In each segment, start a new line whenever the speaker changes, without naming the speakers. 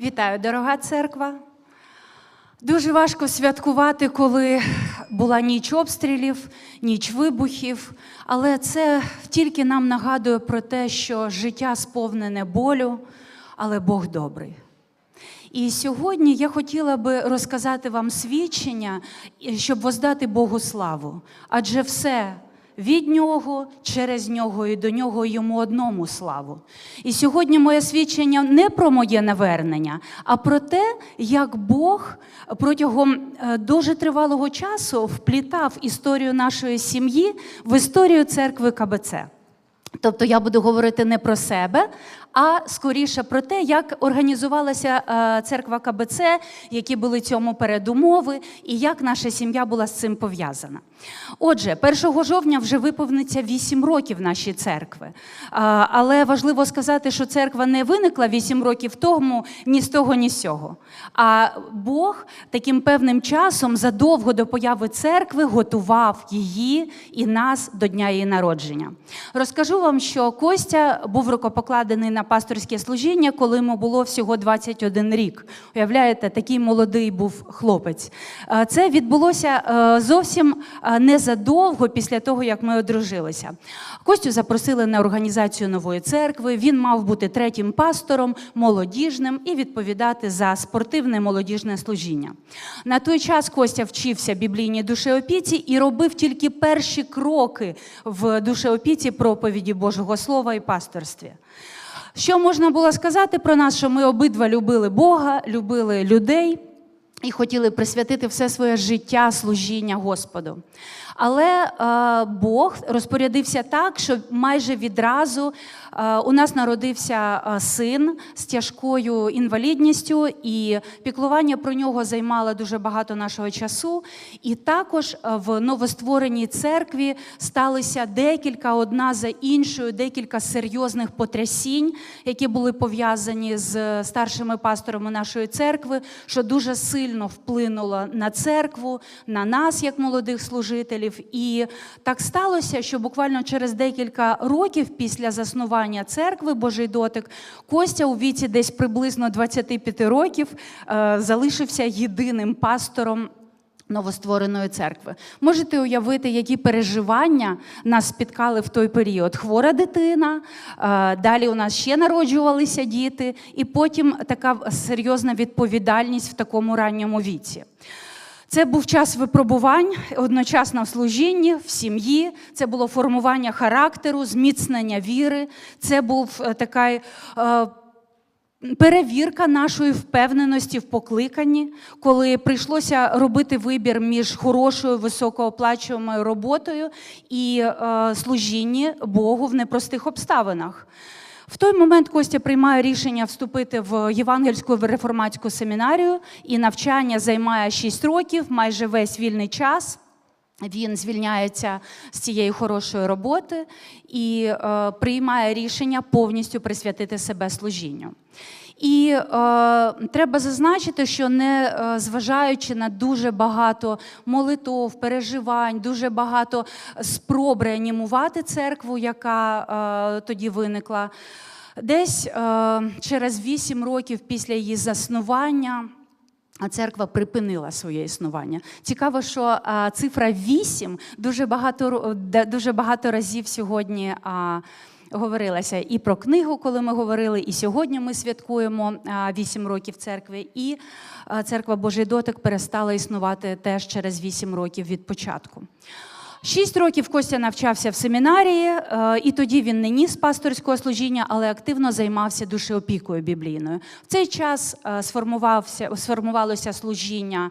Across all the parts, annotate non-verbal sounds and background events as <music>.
Вітаю, дорога церква. Дуже важко святкувати, коли була ніч обстрілів, ніч вибухів, але це тільки нам нагадує про те, що життя сповнене болю, але Бог добрий. І сьогодні я хотіла би розказати вам свідчення, щоб воздати Богу славу. Адже все від нього, через нього і до нього йому одному славу. І сьогодні моє свідчення не про моє навернення, а про те, як Бог протягом е, дуже тривалого часу вплітав історію нашої сім'ї в історію церкви КБЦ. Тобто я буду говорити не про себе, а скоріше про те, як організувалася е, церква КБЦ, які були цьому передумови, і як наша сім'я була з цим пов'язана. Отже, 1 жовтня вже виповниться 8 років нашій церкви. Е, Але важливо сказати, що церква не виникла 8 років тому ні з того, ні з цього. А Бог таким певним часом задовго до появи церкви готував її і нас до дня її народження. Розкажу вам, що Костя був рукопокладений на пасторське служіння, коли йому було всього 21 рік. Уявляєте, такий молодий був хлопець. Е, Це відбулося е, зовсім е, незадовго після того, як ми одружилися. Костю запросили на організацію нової церкви. Він мав бути третім пастором, молодіжним і відповідати за спортивне молодіжне служіння. На той час Костя вчився біблійній душеопіці і робив тільки перші кроки в душеопіці проповіді Божого Слова і пасторстві. Що можна було сказати про нас, що ми обидва любили Бога, любили людей і хотіли присвятити все своє життя служіння Господу. Але е, Бог розпорядився так, що майже відразу у нас народився е, син з тяжкою інвалідністю, і піклування про нього займало дуже багато нашого часу. І також е, в новоствореній церкві сталися декілька одна за іншою, декілька серйозних потрясінь, які були пов'язані з старшими пасторами нашої церкви, що дуже сильно вплинуло на церкву, на нас, як молодих служителів. І так сталося, що буквально через декілька років після заснування церкви Божий дотик Костя у віці десь приблизно 25 років е, залишився єдиним пастором. Новоствореної церкви. Можете уявити, які переживання нас спіткали в той період. Хвора дитина, е, далі у нас ще народжувалися діти, і потім така серйозна відповідальність в такому ранньому віці. Це був час випробувань одночасно в служінні, в сім'ї. Це було формування характеру, зміцнення віри. Це був е, така е, перевірка нашої впевненості в покликанні, коли прийшлося робити вибір між хорошою високооплачуваною роботою і е, служінні Богу в непростих обставинах. В той момент Костя приймає рішення вступити в євангельську реформатську семінарію, і навчання займає 6 років, майже весь вільний час. Він звільняється з цієї хорошої роботи і е, приймає рішення повністю присвятити себе служінню. І е, треба зазначити, що не е, зважаючи на дуже багато молитов, переживань, дуже багато спроб реанімувати церкву, яка е, тоді виникла, десь е, через 8 років після її заснування. Церква припинила своє існування. Цікаво, що цифра 8 дуже багато дуже багато разів сьогодні говорилася і про книгу, коли ми говорили, і сьогодні ми святкуємо а, 8 років церкви. І церква Божий дотик перестала існувати теж через 8 років від початку. Шість років Костя навчався в семінарії, е, і тоді він не ніс пасторського служіння, але активно займався душеопікою біблійною. В цей час е, сформувався, сформувалося служіння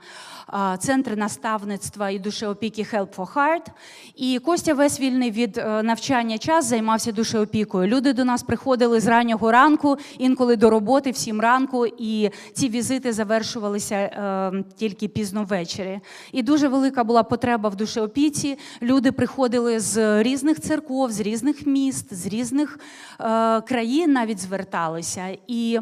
е, Центр наставництва і душеопіки Help for Heart. І Костя весь вільний від е, навчання час займався душеопікою. Люди до нас приходили з раннього ранку, інколи до роботи в сім ранку, і ці візити завершувалися е, тільки пізно ввечері. І дуже велика була потреба в душеопіці. Люди приходили з різних церков, з різних міст, з різних е, країн навіть зверталися. І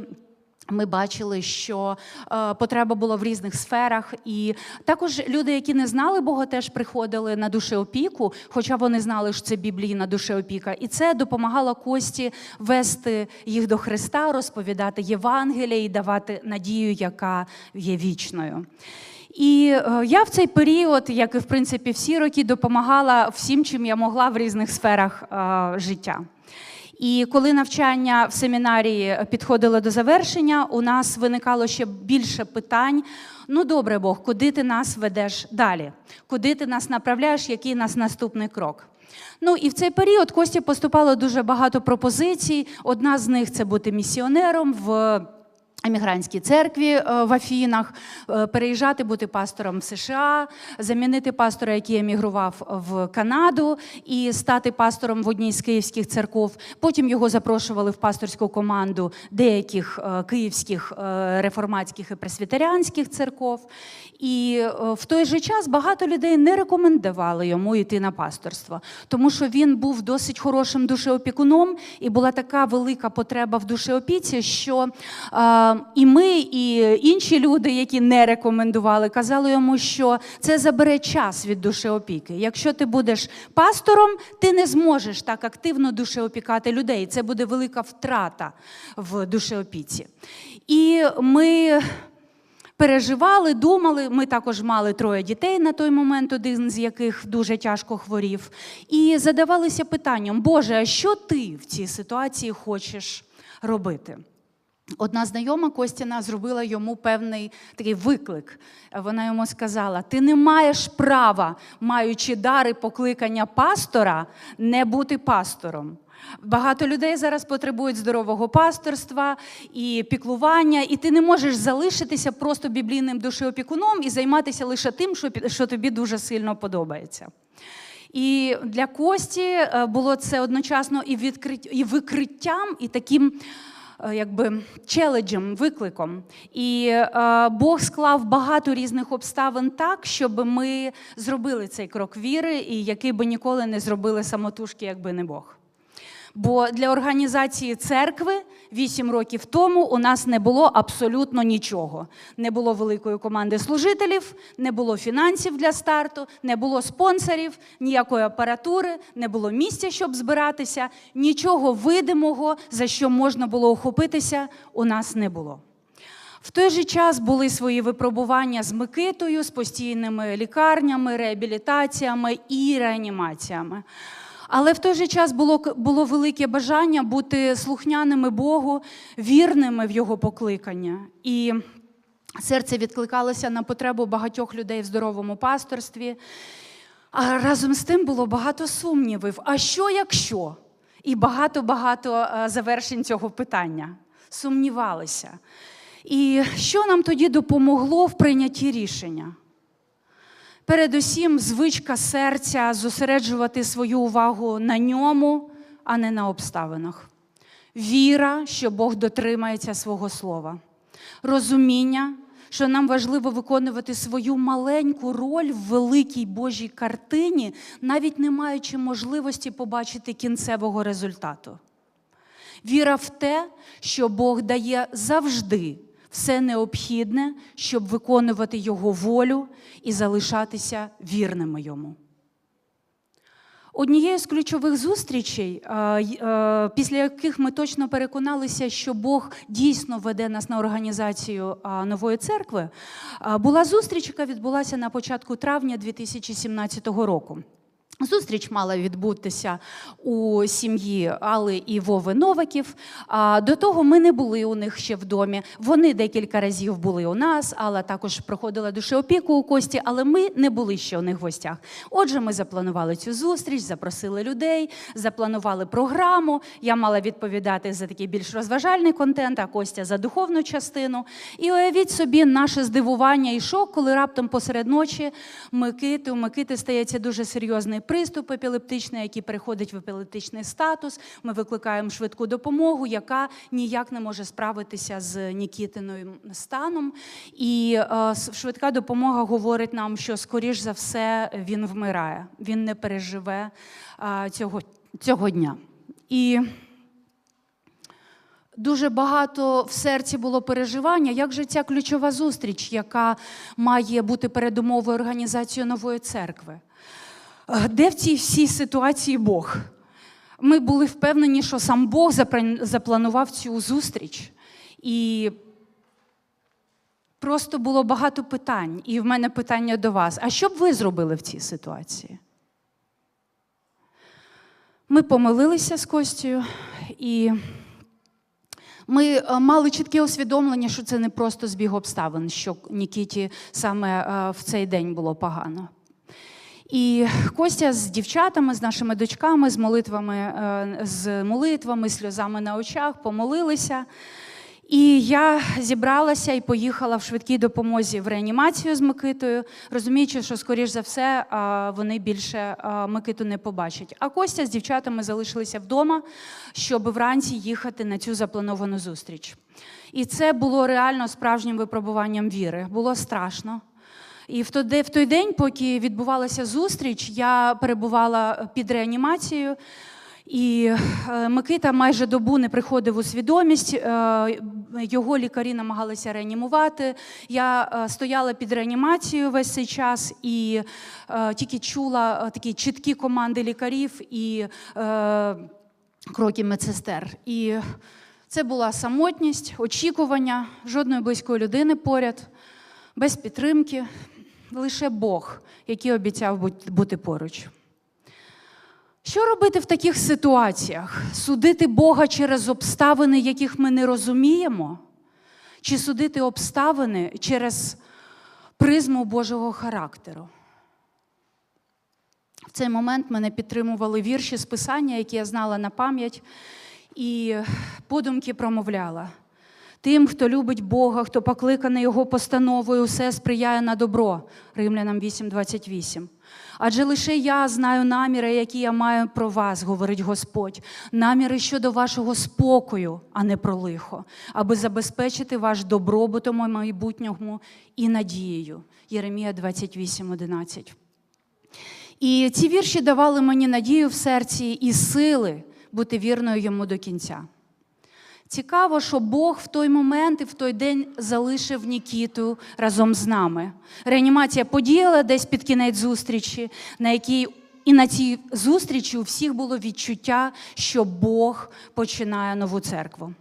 Ми бачили, що е, потреба була в різних сферах, і також люди, які не знали Бога, теж приходили на душеопіку, хоча вони знали, що це біблійна душеопіка. І це допомагало Кості вести їх до Христа, розповідати Євангелія і давати надію, яка є вічною. І е, я в цей період, як і в принципі всі роки, допомагала всім, чим я могла в різних сферах е, життя. І коли навчання в семінарії підходило до завершення, у нас виникало ще більше питань. Ну, добре, Бог, куди ти нас ведеш далі? Куди ти нас направляєш, який нас наступний крок? Ну і в цей період Кості поступало дуже багато пропозицій. Одна з них це бути місіонером в. Емігрантській церкві е, в Афінах, е, переїжджати, бути пастором в США, замінити пастора, який емігрував в Канаду, і стати пастором в одній з київських церков. Потім його запрошували в пасторську команду деяких е, київських реформатських і пресвітеріанських церков. І в той же час багато людей не рекомендували йому йти на пасторство, тому що він був досить хорошим душеопікуном, і була така велика потреба в душеопіці, що і ми, і інші люди, які не рекомендували, казали йому, що це забере час від душеопіки. Якщо ти будеш пастором, ти не зможеш так активно душеопікати людей. Це буде велика втрата в душеопіці. І ми. Переживали, думали. Ми також мали троє дітей на той момент, один з яких дуже тяжко хворів, і задавалися питанням: Боже, а що ти в цій ситуації хочеш робити? Одна знайома Костіна зробила йому певний такий виклик. Вона йому сказала: Ти не маєш права, маючи дари покликання пастора, не бути пастором. Багато людей зараз потребують здорового пасторства і піклування, і ти не можеш залишитися просто біблійним душеопікуном і займатися лише тим, що тобі дуже сильно подобається. І для Кості е, було це одночасно і відкриттям, і викриттям, і таким. Е, якби челеджем, викликом. І е, Бог склав багато різних обставин так, щоб ми зробили цей крок віри, і який би ніколи не зробили самотужки, якби не Бог. Бо для організації церкви вісім років тому у нас не було абсолютно нічого. Не було великої команди служителів, не було фінансів для старту, не було спонсорів, ніякої апаратури, не було місця, щоб збиратися. Нічого видимого, за що можна було охопитися, у нас не було. В той же час були свої випробування з Микитою, з постійними лікарнями, реабілітаціями і реанімаціями. Але в той же час було було велике бажання бути слухняними Богу, вірними в Його покликання. І серце відкликалося на потребу багатьох людей в здоровому пасторстві. А разом з тим було багато сумнівів. А що якщо? І багато-багато е, завершень цього питання. Сумнівалися. І що нам тоді допомогло в прийнятті рішення? Передусім звичка серця зосереджувати свою увагу на ньому, а не на обставинах. Віра, що Бог дотримається свого слова, розуміння, що нам важливо виконувати свою маленьку роль в великій Божій картині, навіть не маючи можливості побачити кінцевого результату. Віра в те, що Бог дає завжди все необхідне, щоб виконувати Його волю і залишатися вірними йому. Однією з ключових зустрічей, після яких ми точно переконалися, що Бог дійсно веде нас на організацію нової церкви, була зустріч, яка відбулася на початку травня 2017 року. Зустріч мала відбутися у сім'ї Алли і Вови Новиків. А до того ми не були у них ще в домі. Вони декілька разів були у нас, Алла також проходила душеопіку у Кості, але ми не були ще у них в гостях. Отже, ми запланували цю зустріч, запросили людей, запланували програму. Я мала відповідати за такий більш розважальний контент, а Костя за духовну частину. І уявіть собі, наше здивування і шок, коли раптом посеред ночі Микити, у Микити стається дуже серйозний приступ епілептичний, який переходить в епілептичний статус. Ми викликаємо швидку допомогу, яка ніяк не може справитися з Нікітиною станом. І е, швидка допомога говорить нам, що скоріш за все він вмирає, він не переживе е, цього, цього дня. І Дуже багато в серці було переживання, як же ця ключова зустріч, яка має бути передумовою організації нової церкви. Е, Де в цій всій ситуації Бог? Ми були впевнені, що сам Бог запланував цю зустріч. І просто було багато питань. І в мене питання до вас: а що б ви зробили в цій ситуації? Ми помилилися з Костю, і ми е, мали чітке усвідомлення, що це не просто збіг обставин, що Нікіті саме е, в цей день було погано. І Костя з дівчатами, з нашими дочками, з молитвами, е, з молитвами, сльозами на очах помолилися. І я зібралася і поїхала в швидкій допомозі в реанімацію з Микитою, розуміючи, що, скоріш за все, вони більше Микиту не побачать. А Костя з дівчатами залишилися вдома, щоб вранці їхати на цю заплановану зустріч. І це було реально справжнім випробуванням віри. Було страшно. І в той, в той день, поки відбувалася зустріч, я перебувала під реанімацією. І е, Микита майже добу не приходив у свідомість. е, Його лікарі намагалися реанімувати. Я е, стояла під реанімацією весь цей час і тільки чула такі чіткі команди лікарів і кроки медсестер. І це була самотність, очікування, жодної близької людини поряд, без підтримки, лише Бог, який обіцяв бути- поруч. Що робити в таких ситуаціях? Судити Бога через обставини, яких ми не розуміємо? Чи судити обставини через призму Божого характеру? В цей момент мене підтримували вірші з писання, які я знала на пам'ять, і подумки промовляла. Тим, хто любить Бога, хто покликаний Його постановою, усе сприяє на добро. Римлянам 8:28. Адже лише я знаю наміри, які я маю про вас, говорить Господь, наміри щодо вашого спокою, а не про лихо, аби забезпечити ваш добробутом майбутньому і надією. Єремія 28:11. І ці вірші давали мені надію в серці і сили бути вірною йому до кінця. Цікаво, що Бог в той момент і в той день залишив Нікіту разом з нами. Реанімація подіяла десь під кінець зустрічі, на якій і на цій зустрічі у всіх було відчуття, що Бог починає нову церкву.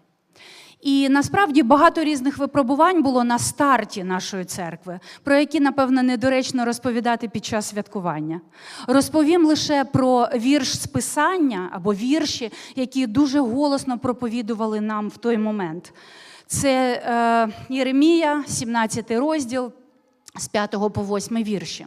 І насправді багато різних випробувань було на старті нашої церкви, про які, напевно, недоречно розповідати під час святкування. Розповім лише про вірш з писання або вірші, які дуже голосно проповідували нам в той момент. Це е, Єремія, 17 розділ з 5 по 8 вірші.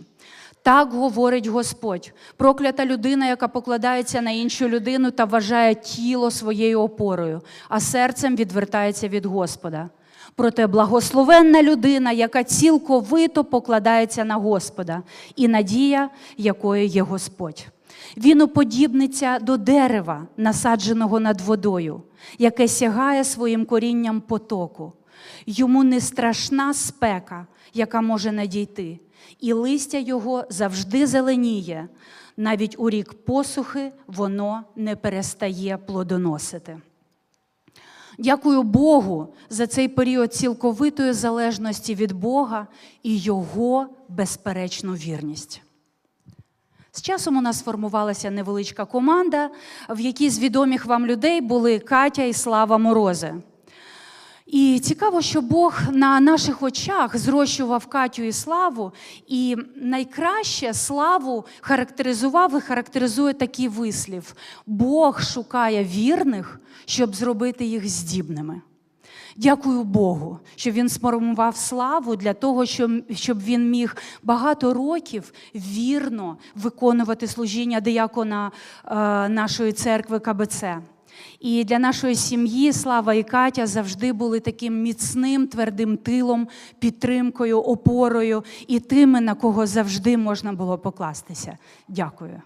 Так говорить Господь, проклята людина, яка покладається на іншу людину та вважає тіло своєю опорою, а серцем відвертається від Господа. Проте благословенна людина, яка цілковито покладається на Господа, і надія, якою є Господь. Він уподібниться до дерева, насадженого над водою, яке сягає своїм корінням потоку. Йому не страшна спека, яка може надійти, і листя його завжди зеленіє. Навіть у рік посухи воно не перестає плодоносити. Дякую Богу за цей період цілковитої залежності від Бога і Його безперечну вірність. З часом у нас сформувалася невеличка команда, в якій з відомих вам людей були Катя і Слава Морози. І цікаво, що Бог на наших очах зрощував Катю і славу, і найкраще славу характеризував і характеризує такий вислів: Бог шукає вірних, щоб зробити їх здібними. Дякую Богу, що він сформував славу для того, щоб, він міг багато років вірно виконувати служіння диякона е, нашої церкви КБЦ. І для нашої сім'ї Слава і Катя завжди були таким міцним, твердим тилом, підтримкою, опорою і тими, на кого завжди можна було покластися. Дякую.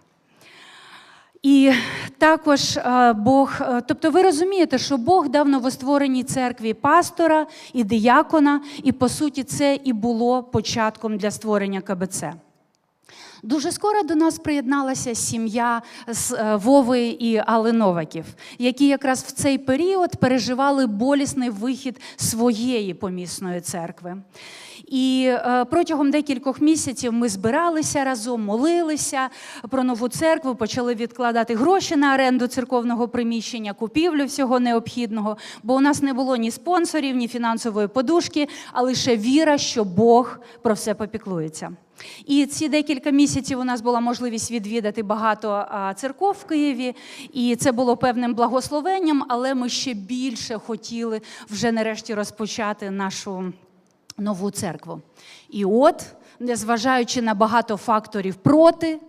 І також е, Бог, е, тобто ви розумієте, що Бог дав новоствореній церкві пастора і диякона, і по суті це і було початком для створення КБЦ. Дуже скоро до нас приєдналася сім'я з е, Вови і Алли Новаків, які якраз в цей період переживали болісний вихід своєї помісної церкви. І е, протягом декількох місяців ми збиралися разом, молилися про нову церкву, почали відкладати гроші на оренду церковного приміщення, купівлю всього необхідного, бо у нас не було ні спонсорів, ні фінансової подушки, а лише віра, що Бог про все попіклується. І ці декілька місяців у нас була можливість відвідати багато церков в Києві, і це було певним благословенням, але ми ще більше хотіли вже нарешті розпочати нашу нову церкву. І от, незважаючи на багато факторів проти,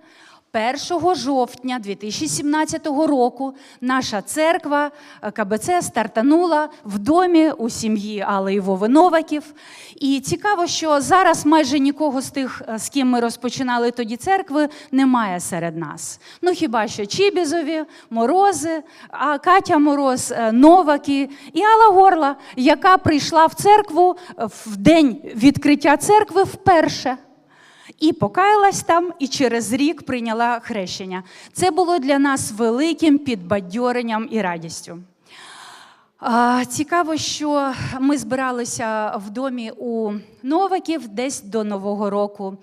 1 жовтня 2017 року наша церква е, КБЦ стартанула в домі у сім'ї Алли і Вови Новаків. І цікаво, що зараз майже нікого з тих, е, з ким ми розпочинали тоді церкви, немає серед нас. Ну хіба що Чібізові, Морози, а Катя Мороз, е, Новаки і Алла Горла, яка прийшла в церкву в день відкриття церкви вперше. І покаялась там, і через рік прийняла хрещення. Це було для нас великим підбадьоренням і радістю. Цікаво, що ми збиралися в домі у Новаків десь до Нового року.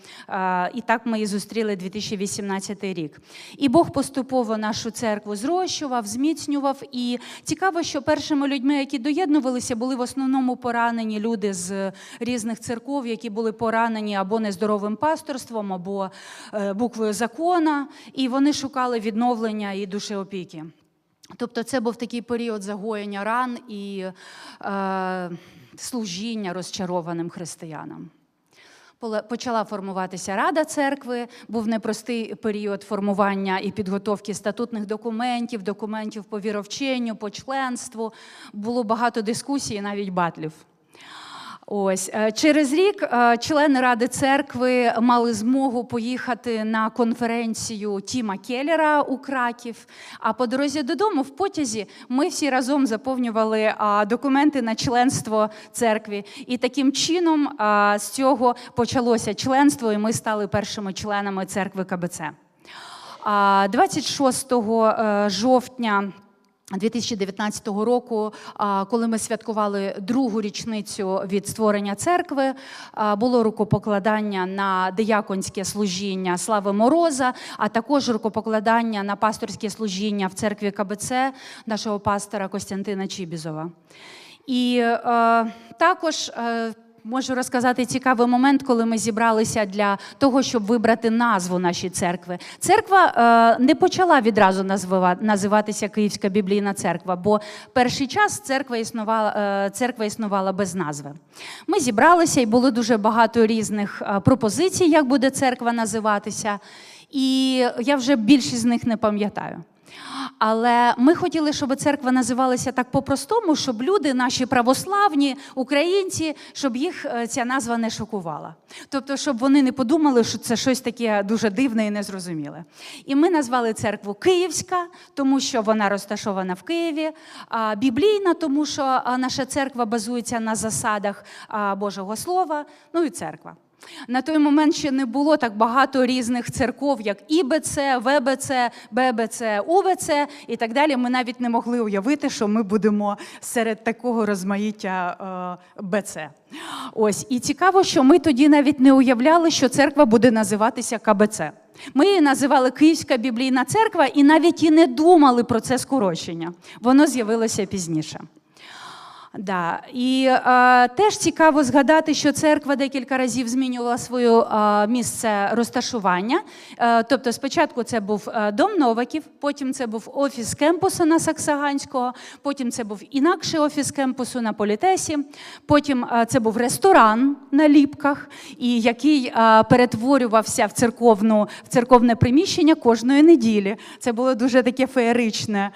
І так ми і зустріли 2018 рік. І Бог поступово нашу церкву зрощував, зміцнював. І цікаво, що першими людьми, які доєднувалися, були в основному поранені люди з різних церков, які були поранені або нездоровим пасторством, або е, буквою закона, і вони шукали відновлення і душеопіки. Тобто це був такий період загоєння ран і е, служіння розчарованим християнам. Почала формуватися Рада церкви, був непростий період формування і підготовки статутних документів, документів по віровченню, по членству. Було багато дискусій, навіть батлів. Ось е, через рік е, члени Ради церкви мали змогу поїхати на конференцію Тіма Келлера у Краків. А по дорозі додому в потязі ми всі разом заповнювали документи на членство церкві. І таким чином з цього почалося членство, і ми стали першими членами церкви КБЦ. А, 26 е, жовтня. 2019 року, коли ми святкували другу річницю від створення церкви, було рукопокладання на дияконське служіння Слави Мороза, а також рукопокладання на пасторське служіння в церкві КБЦ нашого пастора Костянтина Чібізова. І е, також е, можу розказати цікавий момент, коли ми зібралися для того, щоб вибрати назву нашої церкви. Церква е, не почала відразу називатися Київська біблійна церква, бо перший час церква існувала, е, церква існувала без назви. Ми зібралися і було дуже багато різних е, пропозицій, як буде церква називатися. І я вже більшість з них не пам'ятаю. Але ми хотіли, щоб церква називалася так по-простому, щоб люди, наші православні українці, щоб їх е, ця назва не шокувала. Тобто, щоб вони не подумали, що це щось таке дуже дивне і незрозуміле. І ми назвали церкву Київська, тому що вона розташована в Києві, біблійна, тому що наша церква базується на засадах Божого Слова, ну і церква. На той момент ще не було так багато різних церков, як ІБЦ, ВБЦ, ББЦ, УВЦ і так далі. Ми навіть не могли уявити, що ми будемо серед такого розмаїття е, БЦ. Ось і цікаво, що ми тоді навіть не уявляли, що церква буде називатися КБЦ. Ми її називали Київська біблійна церква і навіть і не думали про це скорочення. Воно з'явилося пізніше. Да. І е, теж цікаво згадати, що церква декілька разів змінювала своє е, місце розташування. Е, тобто, спочатку це був е, дом Новаків, потім це був офіс кемпусу на Саксаганського, потім це був інакший офіс кемпусу на Політесі, потім е, це був ресторан на Ліпках, і який е, перетворювався в, церковну, в церковне приміщення кожної неділі. Це було дуже таке феєричне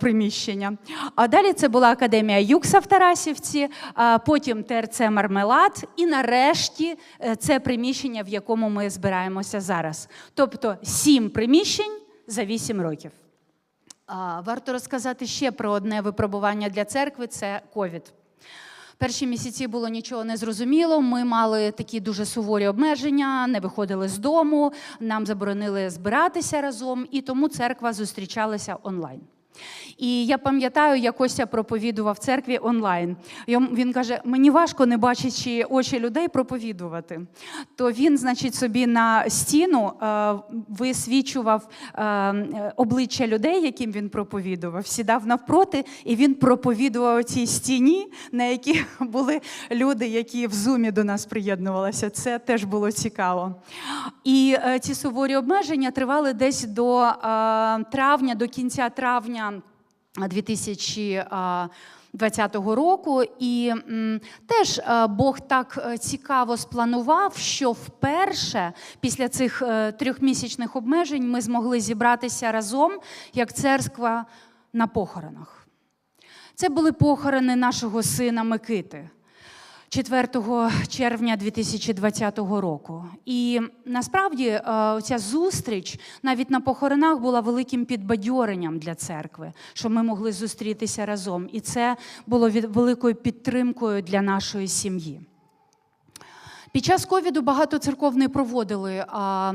приміщення. А далі це була академія Юкса в Тарасівці, потім ТРЦ Мармелад, і нарешті е, це приміщення, в якому ми збираємося зараз. Тобто сім приміщень за вісім років. Варто розказати ще про одне випробування для церкви це ковід. Перші місяці було нічого не зрозуміло. Ми мали такі дуже суворі обмеження, не виходили з дому, нам заборонили збиратися разом, і тому церква зустрічалася онлайн. І я пам'ятаю, як Костя проповідував в церкві онлайн. Він каже: мені важко, не бачачи очі людей, проповідувати. То він, значить, собі на стіну е, висвічував е, обличчя людей, яким він проповідував, сідав навпроти, і він проповідував цій стіні, на якій <laughs> були люди, які в зумі до нас приєднувалися. Це теж було цікаво. І е, ці суворі обмеження тривали десь до травня, до кінця травня 2020 року. І теж е, Бог так е, цікаво спланував, що вперше після цих е, трьохмісячних обмежень ми змогли зібратися разом як церква на похоронах. Це були похорони нашого сина Микити. 4 червня 2020 року. І насправді е, ця зустріч навіть на похоронах була великим підбадьоренням для церкви, що ми могли зустрітися разом. І це було великою підтримкою для нашої сім'ї. Під час ковіду багато церков не проводили а,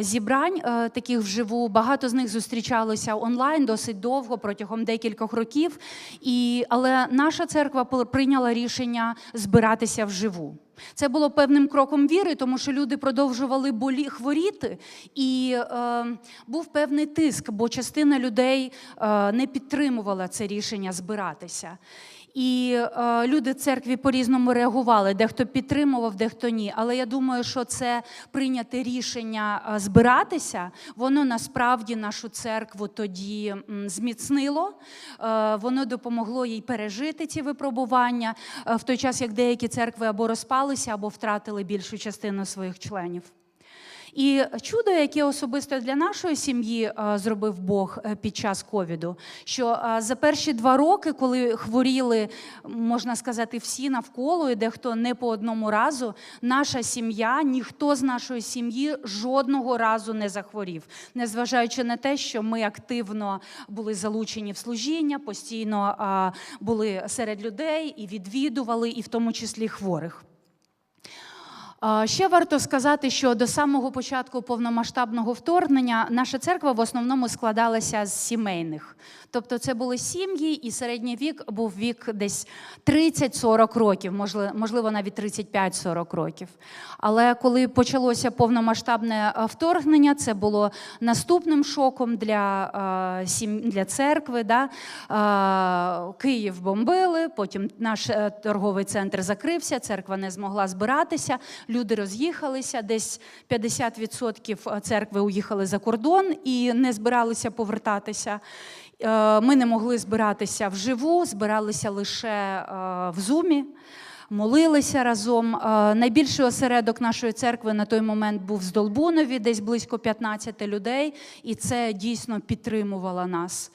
зібрань е, таких вживу. Багато з них зустрічалися онлайн досить довго, протягом декількох років. І, але наша церква прийняла рішення збиратися вживу. Це було певним кроком віри, тому що люди продовжували болі хворіти, і е, був певний тиск, бо частина людей е, не підтримувала це рішення збиратися. І е, люди церкві по-різному реагували. Дехто підтримував, дехто ні. Але я думаю, що це прийняте рішення е, збиратися, воно насправді нашу церкву тоді зміцнило. Е, воно допомогло їй пережити ці випробування е, в той час, як деякі церкви або розпалися, або втратили більшу частину своїх членів. І чудо, яке особисто для нашої сім'ї е, зробив Бог е, під час ковіду, що е, за перші два роки, коли хворіли, можна сказати, всі навколо, і дехто не по одному разу, наша сім'я, ніхто з нашої сім'ї жодного разу не захворів, незважаючи на те, що ми активно були залучені в служіння, постійно були серед людей і відвідували, і в тому числі хворих. Ще варто сказати, що до самого початку повномасштабного вторгнення наша церква в основному складалася з сімейних. Тобто це були сім'ї, і середній вік був вік десь 30-40 років, можливо, навіть 35-40 років. Але коли почалося повномасштабне е, вторгнення, це було наступним шоком для, е, для церкви. Да? Е, Київ бомбили, потім наш торговий центр закрився, церква не змогла збиратися, люди роз'їхалися, десь 50% церкви уїхали за кордон і не збиралися повертатися. Е, Ми не могли збиратися вживу, збиралися лише е, в зумі. Молилися разом. Е, Найбільший осередок нашої церкви на той момент був в Здолбунові, десь близько 15 людей, і це дійсно підтримувало нас.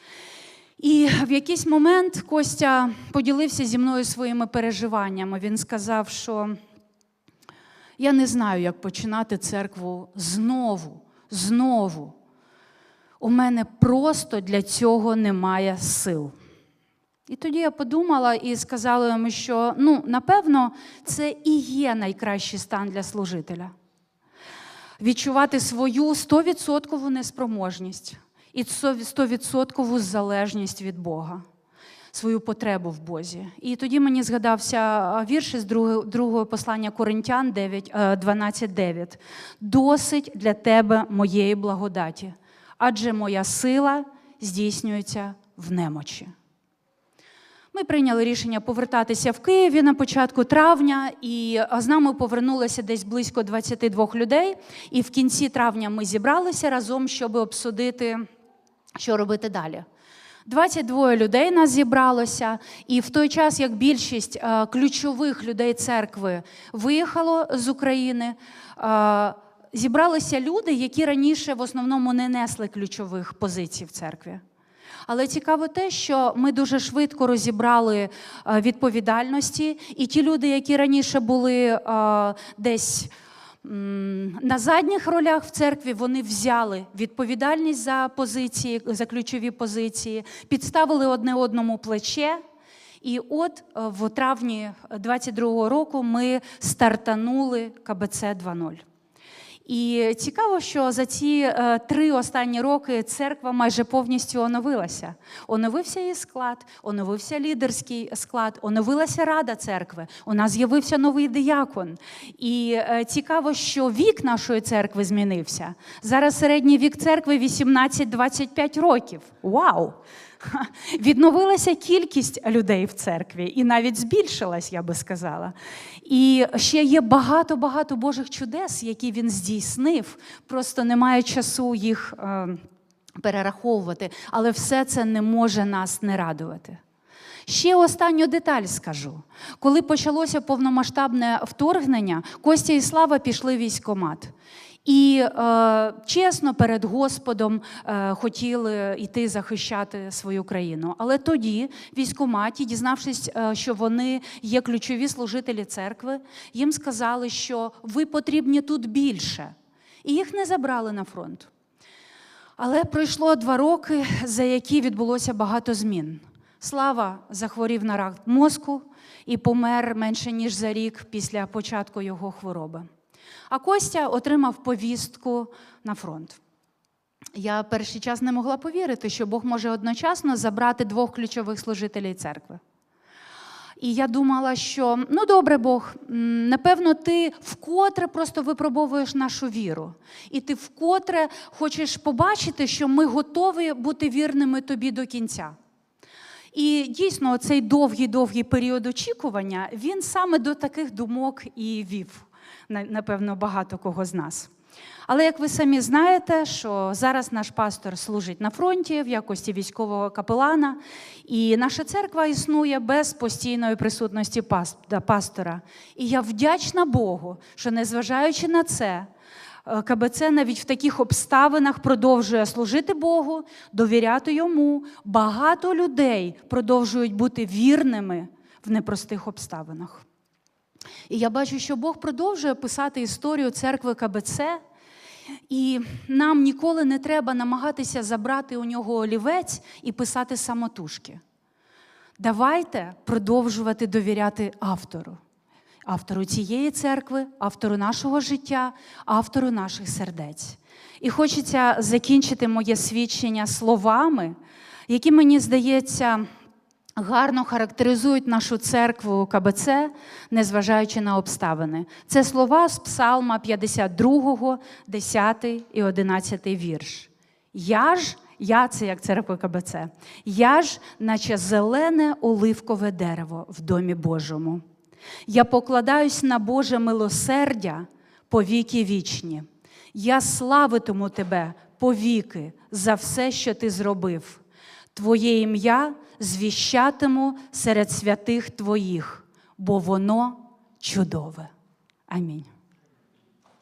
І в якийсь момент Костя поділився зі мною своїми переживаннями. Він сказав, що я не знаю, як починати церкву знову, знову. У мене просто для цього немає сил. І тоді я подумала і сказала йому, що ну, напевно, це і є найкращий стан для служителя. Відчувати свою 100% неспроможність і 100% залежність від Бога, свою потребу в Бозі. І тоді мені згадався вірш із другого, послання Коринтян 9, е, 12.9. Досить для тебе моєї благодаті, адже моя сила здійснюється в немочі. Ми прийняли рішення повертатися в Києві на початку травня, і з нами повернулося десь близько 22 людей. І в кінці травня ми зібралися разом, щоб обсудити, що робити далі. 22 людей нас зібралося, і в той час, як більшість е, ключових людей церкви виїхало з України, е, зібралися люди, які раніше в основному не несли ключових позицій в церкві. Але цікаво те, що ми дуже швидко розібрали е, відповідальності, і ті люди, які раніше були десь на задніх ролях в церкві, вони взяли відповідальність за позиції, за ключові позиції, підставили одне одному плече. І от е, в травні 22-го року ми стартанули КБЦ 2.0. І цікаво, що за ці е, три останні роки церква майже повністю оновилася. Оновився її склад, оновився лідерський склад, оновилася рада церкви. У нас з'явився новий диякон. І е, цікаво, що вік нашої церкви змінився. Зараз середній вік церкви 18-25 років. Вау! <laughs> Відновилася кількість людей в церкві і навіть збільшилась, я би сказала. І ще є багато-багато Божих чудес, які він здійснив. Просто немає часу їх е, перераховувати. Але все це не може нас не радувати. Ще останню деталь скажу. Коли почалося повномасштабне вторгнення, Костя і Слава пішли в військкомат. І е, чесно перед Господом е, хотіли йти захищати свою країну. Але тоді в військкоматі, дізнавшись, е, що вони є ключові служителі церкви, їм сказали, що ви потрібні тут більше. І їх не забрали на фронт. Але пройшло два роки, за які відбулося багато змін. Слава захворів на рак мозку і помер менше ніж за рік після початку його хвороби. А Костя отримав повістку на фронт. Я перший час не могла повірити, що Бог може одночасно забрати двох ключових служителів церкви. І я думала, що ну добре, Бог, напевно, ти вкотре просто випробовуєш нашу віру. І ти вкотре хочеш побачити, що ми готові бути вірними тобі до кінця. І дійсно, цей довгий-довгий період очікування, він саме до таких думок і вів, напевно, багато кого з нас. Але як ви самі знаєте, що зараз наш пастор служить на фронті в якості військового капелана, і наша церква існує без постійної присутності пастора. І я вдячна Богу, що незважаючи на це, е, КБЦ навіть в таких обставинах продовжує служити Богу, довіряти йому. Багато людей продовжують бути вірними в непростих обставинах. І я бачу, що Бог продовжує писати історію церкви КБЦ, і нам ніколи не треба намагатися забрати у нього олівець і писати самотужки. Давайте продовжувати довіряти автору, автору цієї церкви, автору нашого життя, автору наших сердець. І хочеться закінчити моє свідчення словами, які мені здається гарно характеризують нашу церкву КБЦ, незважаючи на обставини. Це слова з Псалма 52, 10 і 11 вірш. Я ж, я це як церква КБЦ, я ж, наче зелене оливкове дерево в домі Божому. Я покладаюсь на Боже милосердя по віки вічні. Я славитиму тебе повіки за все, що ти зробив. Твоє ім'я звіщатиму серед святих твоїх, бо воно чудове. Амінь.